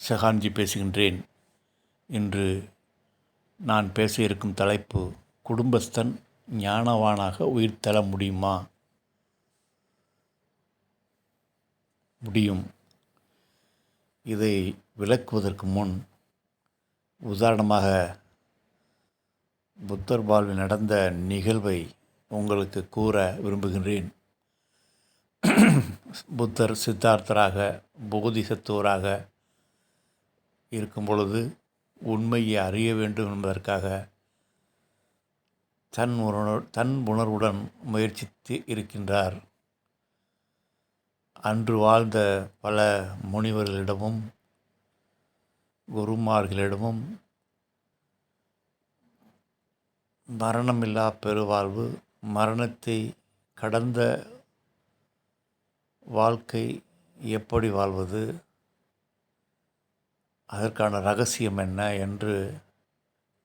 ஷெஹான்ஜி பேசுகின்றேன் இன்று நான் பேச இருக்கும் தலைப்பு குடும்பஸ்தன் ஞானவானாக உயிர் தர முடியுமா? முடியும். இதை விளக்குவதற்கு முன் உதாரணமாக புத்தர் வாழ்வில் நடந்த நிகழ்வை உங்களுக்கு கூற விரும்புகின்றேன். புத்தர் சித்தார்த்தராக போதிசத்துவராக இருக்கும் பொழுது உண்மையை அறிய வேண்டும் என்பதற்காக தன் உணர் தன் உணர்வுடன் முயற்சித்து இருக்கின்றார். அன்று வாழ்ந்த பல முனிவர்களிடமும் குருமார்களிடமும் மரணமில்லா பெருவாழ்வு மரணத்தை கடந்த வாழ்க்கை எப்படி வாழ்வது அதற்கான ரகசியம் என்ன என்று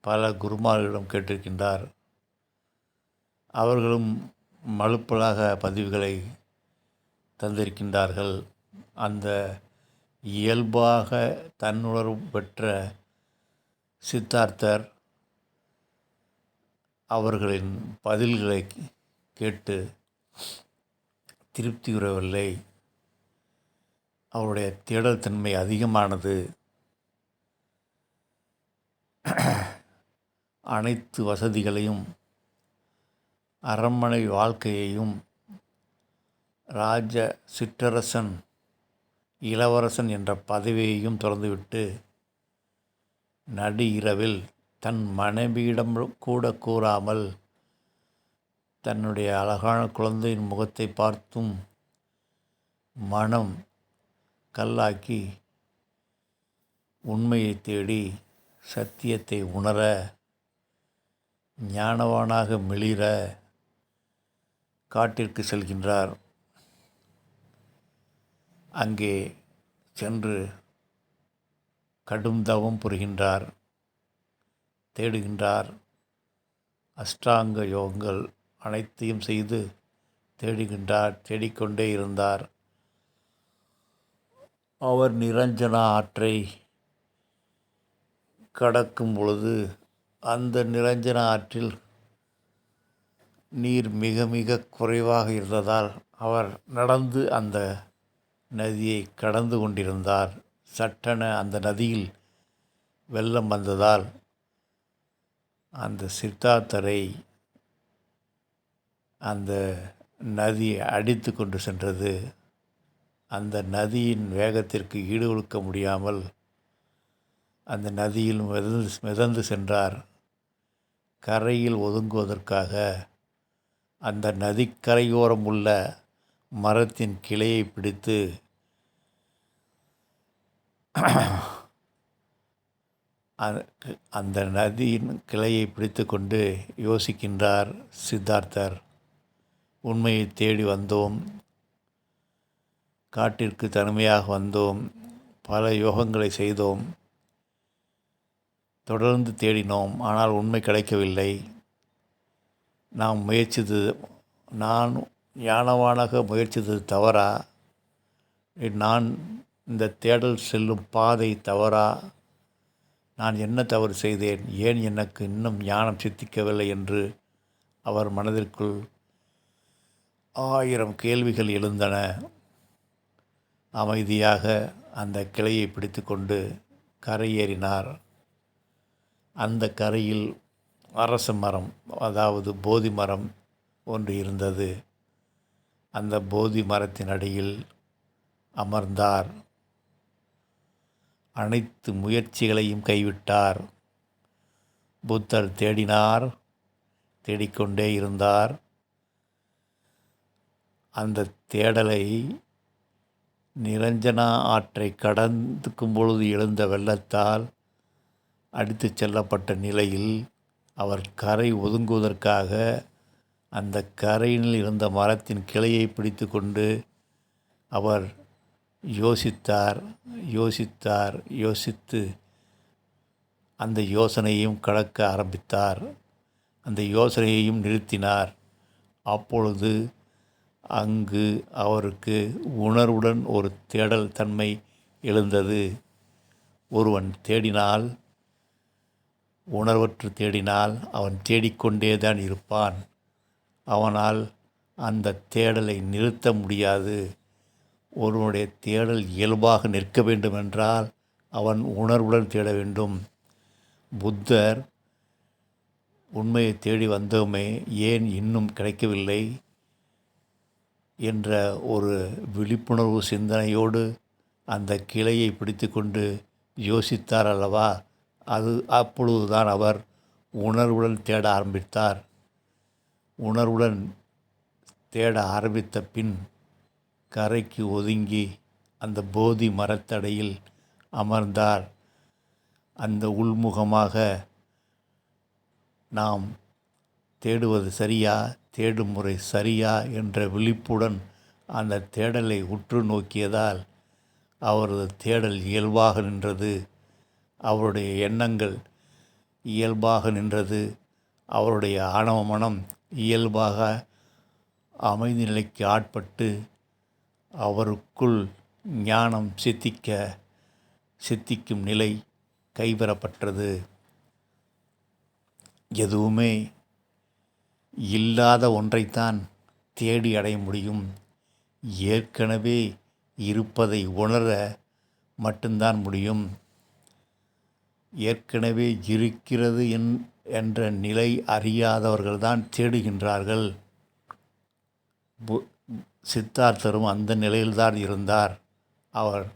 பல குருமார்களிடம் கேட்டிருக்கின்றார். அவர்களும் மலுப்பலாக பதிவுகளை தந்திருக்கின்றார்கள். அந்த இயல்பாக தன்னுணர்வு பெற்ற சித்தார்த்தர் அவர்களின் பதில்களை கேட்டு திருப்தி உறவில்லை. அவருடைய தேடல் தன்மை அதிகமானது. அனைத்து வசதிகளையும் அரண்மனை வாழ்க்கையையும் ராஜ சிற்றரசன் இளவரசன் என்ற பதவியையும் திறந்துவிட்டு நடு இரவில் தன் மனைவியிடம் கூட கூறாமல் தன்னுடைய அழகான குழந்தையின் முகத்தை பார்த்தும் மனம் கல்லாக்கி உண்மையை தேடி சத்தியத்தை உணர ஞானவானாக மிளிர காட்டிற்கு செல்கின்றார். அங்கே சென்று கடும் தவம் புரிகின்றார். தேடுகின்றார். அஷ்டாங்க யோகங்கள் அனைத்தையும் செய்து தேடுகின்றார் தேடிக்கொண்டே இருந்தார். அவர் நிரஞ்சனா ஆற்றை கடக்கும் பொழுது அந்த நிரஞ்சன ஆற்றில் நீர் மிக மிக குறைவாக இருந்ததால் அவர் நடந்து அந்த நதியை கடந்து கொண்டிருந்தார். சட்டென அந்த நதியில் வெள்ளம் வந்ததால் அந்த சித்தார்த்தரை அந்த நதி அடித்து கொண்டு சென்றது. அந்த நதியின் வேகத்திற்கு ஈடு கொடுக்க முடியாமல் அந்த நதியில் மிதந்து மிதந்து சென்றார். கரையில் ஒதுங்குவதற்காக அந்த நதிக்கரையோரம் உள்ள மரத்தின் கிளையை பிடித்து அந்த நதியின் கிளையை பிடித்து கொண்டு யோசிக்கின்றார் சித்தார்த்தர். உண்மையை தேடி வந்தோம். காட்டிற்கு தனிமையாக வந்தோம். பல யோகங்களை செய்தோம். தொடர்ந்து தேடினோம் ஆனால் உண்மை கிடைக்கவில்லை. நாம் முயற்சித்தது நான் ஞானவானாக முயற்சித்தது தவறா? நான் இந்த தேடல் செல்லும் பாதை தவறா? நான் என்ன தவறு செய்தேன்? ஏன் எனக்கு இன்னும் ஞானம் சித்திக்கவில்லை என்று அவர் மனதிற்குள் ஆயிரம் கேள்விகள் எழுந்தன. அமைதியாக அந்த கிளையை பிடித்து கொண்டு கரையேறினார். அந்த கரையில் அரச மரம் அதாவது போதி மரம் ஒன்று இருந்தது. அந்த போதி மரத்தின் அடியில் அமர்ந்தார். அனைத்து முயற்சிகளையும் கைவிட்டார். புத்தர் தேடினார் தேடிக்கொண்டே இருந்தார். அந்த தேடலை நிரஞ்சனா ஆற்றை கடந்துக்கும் பொழுது எழுந்த வெள்ளத்தால் அடித்துச் செல்லப்பட்ட நிலையில் அவர் கரை ஒதுங்குவதற்காக அந்த கரையில் இருந்த மரத்தின் கிளையை பிடித்து கொண்டு அவர் யோசித்தார் யோசித்தார் யோசித்து அந்த யோசனையையும் கடக்க ஆரம்பித்தார். அந்த யோசனையையும் நிறுத்தினார். அப்பொழுது அங்கு அவருக்கு உணர்வுடன் ஒரு தேடல் தன்மை எழுந்தது. ஒருவன் தேடினால் உணர்வற்று தேடினால் அவன் தேடிக்கொண்டே தான் இருப்பான். அவனால் அந்த தேடலை நிறுத்த முடியாது. ஒருவனுடைய தேடல் இயல்பாக நிற்க வேண்டுமென்றால் அவன் உணர்வுடன் தேட வேண்டும். புத்தர் உண்மையை தேடி வந்தோமே ஏன் இன்னும் கிடைக்கவில்லை என்ற ஒரு விழிப்புணர்வு சிந்தனையோடு அந்த கிளையை பிடித்து கொண்டு யோசித்தார் அல்லவா? அது அப்பொழுதுதான் அவர் உணர்வுடன் தேட ஆரம்பித்தார். உணர்வுடன் தேட ஆரம்பித்த பின் கரைக்கு ஒதுங்கி அந்த போதி மரத்தடையில் அமர்ந்தார். அந்த உள்முகமாக நாம் தேடுவது சரியா தேடும் முறை சரியா என்ற விழிப்புடன் அந்த தேடலை உற்று நோக்கியதால் அவரது தேடல் இயல்பாக நின்றது. அவருடைய எண்ணங்கள் இயல்பாக நின்றது. அவருடைய ஆணவ மனம் இயல்பாக அமைதி நிலைக்கு ஆட்பட்டு அவருக்குள் ஞானம் சித்திக்க சித்திக்கும் நிலை கைவரப்பட்டது எதுவுமே இல்லாத ஒன்றைத்தான் தேடி அடைய முடியும். ஏற்கனவே இருப்பதை உணர மட்டும்தான் முடியும். ஏற்கனவே இருக்கிறது என் என்ற நிலை அறியாதவர்கள்தான் தேடுகின்றார்கள். சித்தார்த்தரும் அந்த நிலையில்தான் இருந்தார். அவர்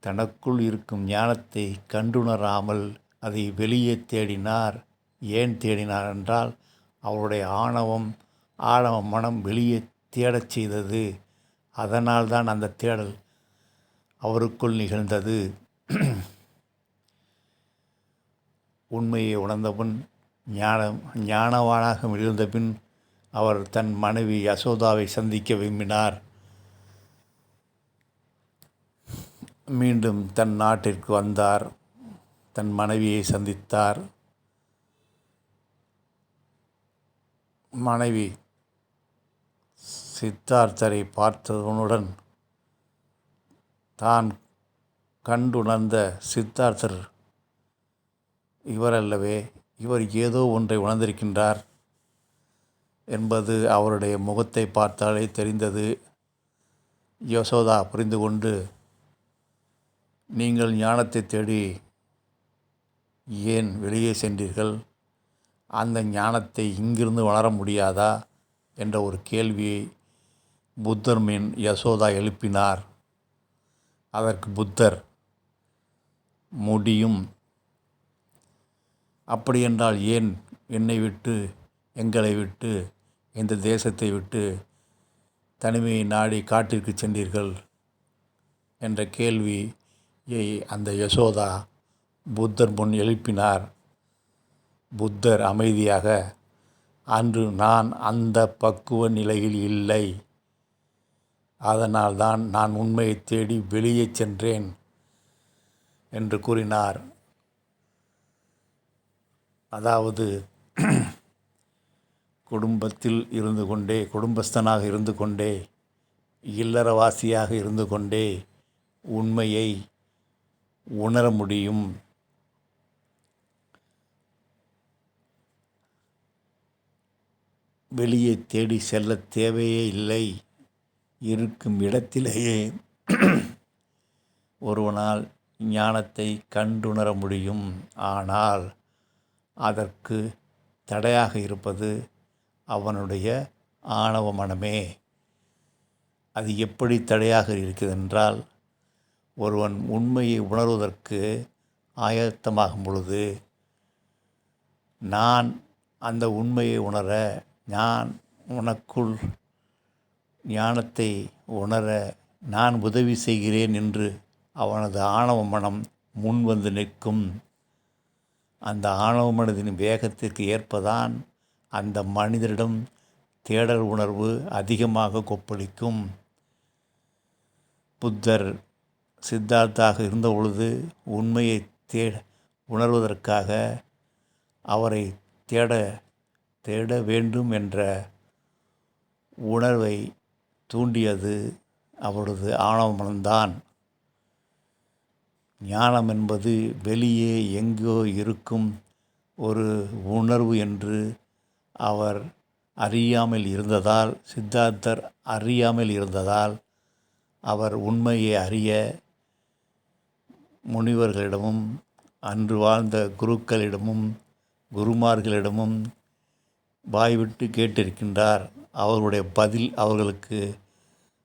தனக்குள் இருக்கும் ஞானத்தை கண்டுணராமல் அதை வெளியே தேடினார். ஏன் தேடினார் என்றால் அவருடைய ஆணவம் ஆணவ மனம் வெளியே தேடச் செய்தது. அதனால்தான் அந்த தேடல் அவருக்குள் நிகழ்ந்தது. உண்மையை உணர்ந்தபின் ஞான ஞானவானாக மிகுந்த பின் அவர் தன் மனைவி யசோதாவை சந்திக்க விரும்பினார். மீண்டும் தன் நாட்டிற்கு வந்தார். தன் மனைவியை சந்தித்தார். மனைவி சித்தார்த்தரை பார்த்தவனுடன் தான் கண்டுணர்ந்த சித்தார்த்தர் இவரல்லவே இவர் ஏதோ ஒன்றை உணர்ந்திருக்கின்றார் என்பது அவருடைய முகத்தை பார்த்தாலே தெரிந்தது. யசோதா புரிந்து கொண்டு நீங்கள் ஞானத்தை தேடி ஏன் வெளியே சென்றீர்கள்? அந்த ஞானத்தை இங்கிருந்து வளர முடியாதா? என்ற ஒரு கேள்வியை புத்தர் மீன் யசோதா எழுப்பினார். அதற்கு புத்தர் முடியும் அப்படியென்றால் ஏன் என்னை விட்டு எங்களை விட்டு இந்த தேசத்தை விட்டு தனிமையை நாடி காட்டிற்கு சென்றீர்கள்? என்ற கேள்வியை அந்த யசோதா புத்தர் முன் எழுப்பினார். புத்தர் அமைதியாக அன்று நான் அந்த பக்குவ நிலையில் இல்லை. அதனால்தான் நான் உண்மையை தேடி வெளியே சென்றேன் என்று கூறினார். அதாவது குடும்பத்தில் இருந்து கொண்டே குடும்பஸ்தனாக இருந்து கொண்டே இல்லறவாசியாக இருந்து கொண்டே உண்மையை உணர முடியும். வெளியே தேடி செல்ல தேவையே இல்லை. இருக்கும் இடத்திலேயே ஒருவனால் ஞானத்தை கண்டுணர முடியும். ஆனால் அதற்கு தடையாக இருப்பது அவனுடைய ஆணவ மனமே. அது எப்படி தடையாக இருக்கிறதென்றால் ஒருவன் உண்மையை உணர்வதற்கு ஆயத்தமாகும் பொழுது நான் அந்த உண்மையை உணர நான் உனக்குள் ஞானத்தை உணர நான் உதவி செய்கிறேன் என்று அவனது ஆணவ மனம் முன் வந்து நிற்கும். அந்த ஆணவ மனதின் வேகத்திற்கு ஏற்பதான் அந்த மனிதரிடம் தேடல் உணர்வு அதிகமாக கொப்பளிக்கும். புத்தர் சித்தார்த்தாக இருந்த பொழுது உண்மையை தே உணர்வதற்காக அவரை தேட தேட வேண்டும் என்ற உணர்வை தூண்டியது அவரது ஆணவ மனம்தான். ஞானம் என்பது வெளியே எங்கோ இருக்கும் ஒரு உணர்வு என்று அவர் அறியாமல் இருந்ததால் சித்தார்த்தர் அறியாமல் இருந்ததால் அவர் உண்மையை அறிய முனிவர்களிடமும் அன்று வாழ்ந்த குருக்களிடமும் குருமார்களிடமும் வாய்விட்டு கேட்டிருக்கின்றார். அவர்களுடைய பதில் அவர்களுக்கு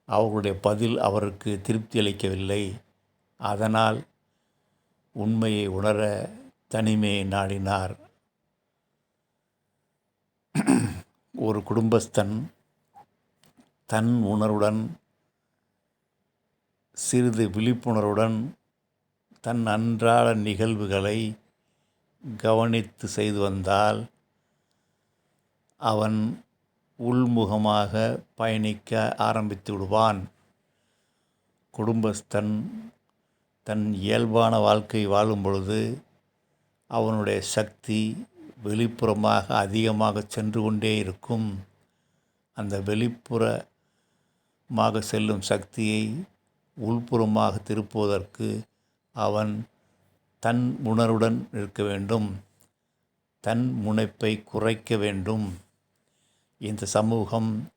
அவர்களுடைய பதில் அவருக்கு திருப்தி அளிக்கவில்லை. அதனால் உண்மையை உணர தனிமையை நாடினார். ஒரு குடும்பஸ்தன் தன் உணர்வுடன் சிறிது விழிப்புணர்வுடன் தன் அன்றாட நிகழ்வுகளை கவனித்து செய்து வந்தால் அவன் உள்முகமாக பயணிக்க ஆரம்பித்து விடுவான். குடும்பஸ்தன் தன் இயல்பான வாழ்க்கை வாழும் பொழுது அவனுடைய சக்தி வெளிப்புறமாக அதிகமாக சென்று கொண்டே இருக்கும். அந்த வெளிப்புறமாக செல்லும் சக்தியை உள்புறமாக திருப்புவதற்கு அவன் தன் உணர்வுடன் இருக்க வேண்டும். தன் முனைப்பை குறைக்க வேண்டும். இந்த சமூகம்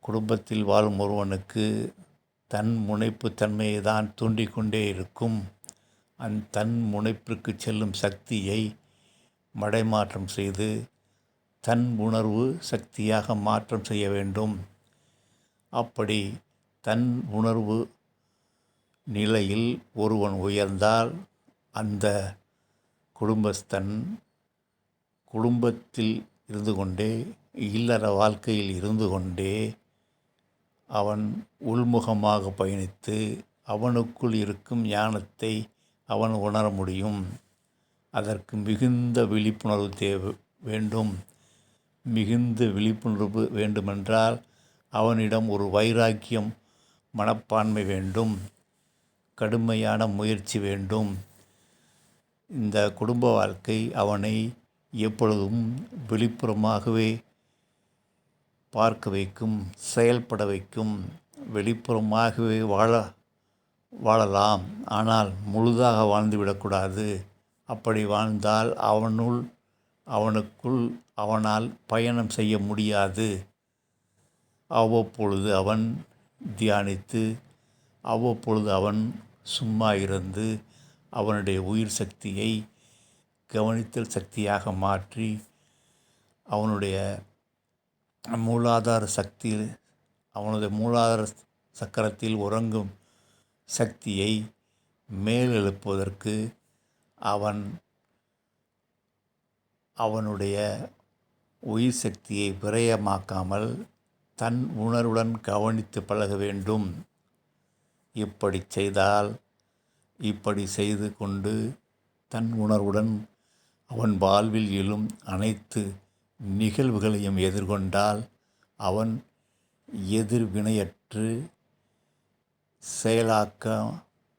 குடும்பத்தில் வாழும் ஒருவனுக்கு தன் முனைப்பு தன்மையை தான் தூண்டிக்கொண்டே இருக்கும். அந் தன் முனைப்பிற்கு செல்லும் சக்தியை மடைமாற்றம் செய்து தன் உணர்வு சக்தியாக மாற்றம் செய்ய வேண்டும். அப்படி தன் உணர்வு நிலையில் ஒருவன் உயர்ந்தால் அந்த குடும்பஸ்தன் குடும்பத்தில் இருந்து கொண்டே இல்லற வாழ்க்கையில் இருந்து கொண்டே அவன் உள்முகமாக பயணித்து அவனுக்குள் இருக்கும் ஞானத்தை அவன் உணர முடியும். அதற்கு மிகுந்த விழிப்புணர்வு தேவை வேண்டும். மிகுந்த விழிப்புணர்வு வேண்டுமென்றால் அவனிடம் ஒரு வைராக்கியம் மனப்பான்மை வேண்டும். கடுமையான முயற்சி வேண்டும். இந்த குடும்ப வாழ்க்கை அவனை எப்பொழுதும் வெளிப்புறமாகவே பார்க்க வைக்கும் செயல்பட வைக்கும் வெளிப்புறமாகவே வாழ வாழலாம். ஆனால் முழுதாக வாழ்ந்துவிடக்கூடாது அப்படி வாழ்ந்தால் அவனுள் அவனுக்குள் அவனால் பயணம் செய்ய முடியாது. அவ்வப்பொழுது அவன் தியானித்து அவ்வப்பொழுது அவன் சும்மா இருந்து அவனுடைய உயிர் சக்தியை கவனித்தல் சக்தியாக மாற்றி அவனுடைய மூலாதார சக்தி அவனது மூலாதார சக்கரத்தில் உறங்கும் சக்தியை மேலெழுப்புவதற்கு அவன் அவனுடைய உயிர் சக்தியை விரயமாக்காமல் தன் உணர்வுடன் கவனித்து பழக வேண்டும். இப்படி செய்தால் இப்படி செய்து கொண்டு தன் உணர்வுடன் அவன் வாழ்வில் எழும் அனைத்து நிகழ்வுகளையும் எதிர்கொண்டால் அவன் எதிர்வினையற்று செயலாக்கம்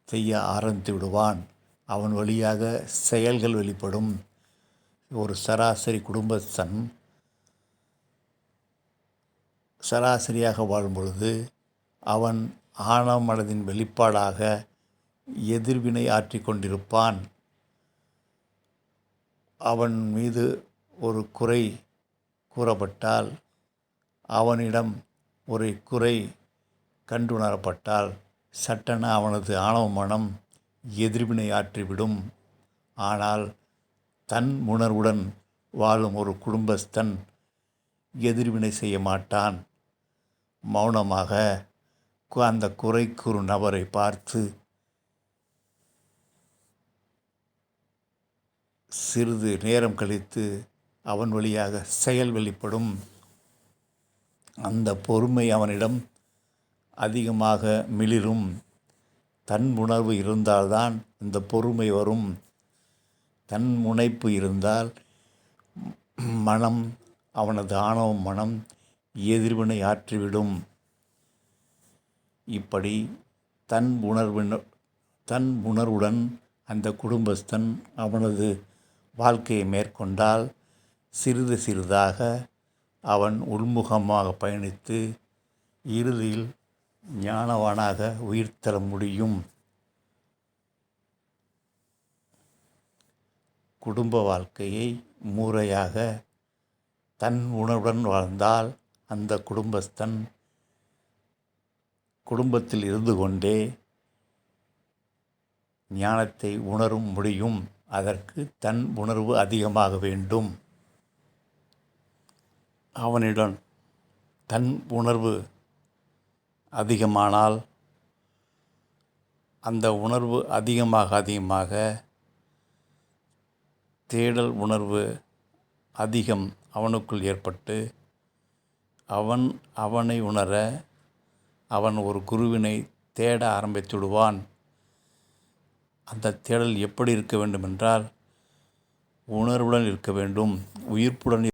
செய்ய ஆரம்பித்து விடுவான். அவன் வழியாக செயல்கள் வெளிப்படும். ஒரு சராசரி குடும்பஸ்தன் சராசரியாக வாழும் பொழுது அவன் ஆணவ மனதின் வெளிப்பாடாக எதிர்வினை ஆற்றி கொண்டிருப்பான். அவன் மீது ஒரு குறை கூறப்பட்டால் அவனிடம் ஒரு குறை கண்டுணரப்பட்டால் சட்டென அவனது ஆணவ மனம் எதிர்வினை ஆற்றிவிடும். ஆனால் தன் உணர்வுடன் வாழும் ஒரு குடும்பஸ்தன் எதிர்வினை செய்ய மாட்டான். மௌனமாக அந்த குறைக்குறு நபரை பார்த்து சிறிது நேரம் கழித்து அவன் வழியாக செயல் வெளிப்படும். அந்த பொறுமை அவனிடம் அதிகமாக மிளிரும். தன் உணர்வு இருந்தால்தான் இந்த பொறுமை வரும். தன் முனைப்பு இருந்தால் மனம் அவனது ஆணவ மனம் எதிர்வினை ஆற்றிவிடும். இப்படி தன் உணர்வின் தன் உணர்வுடன் அந்த குடும்பஸ்தன் அவனது வாழ்க்கையை மேற்கொண்டால் சிறிது சிறிதாக அவன் உள்முகமாக பயணித்து இறுதியில் ஞானவானாக உயிர் தர முடியும். குடும்ப வாழ்க்கையை முறையாக தன் உணர்வுடன் வாழ்ந்தால் அந்த குடும்பஸ்தன் குடும்பத்தில் இருந்து கொண்டே ஞானத்தை உணரும் முடியும். அதற்கு தன் உணர்வு அதிகமாக வேண்டும். அவனிடம் தன் உணர்வு அதிகமானால் அந்த உணர்வு அதிகமாக அதிகமாக தேடல் உணர்வு அதிகம் அவனுக்குள் ஏற்பட்டு அவன் அவனை உணர அவன் ஒரு குருவினை தேட ஆரம்பித்துடுவான் அந்த தேடல் எப்படி இருக்க வேண்டும் என்றால் உணர்வுடன் இருக்க வேண்டும் உயிர்ப்புடன்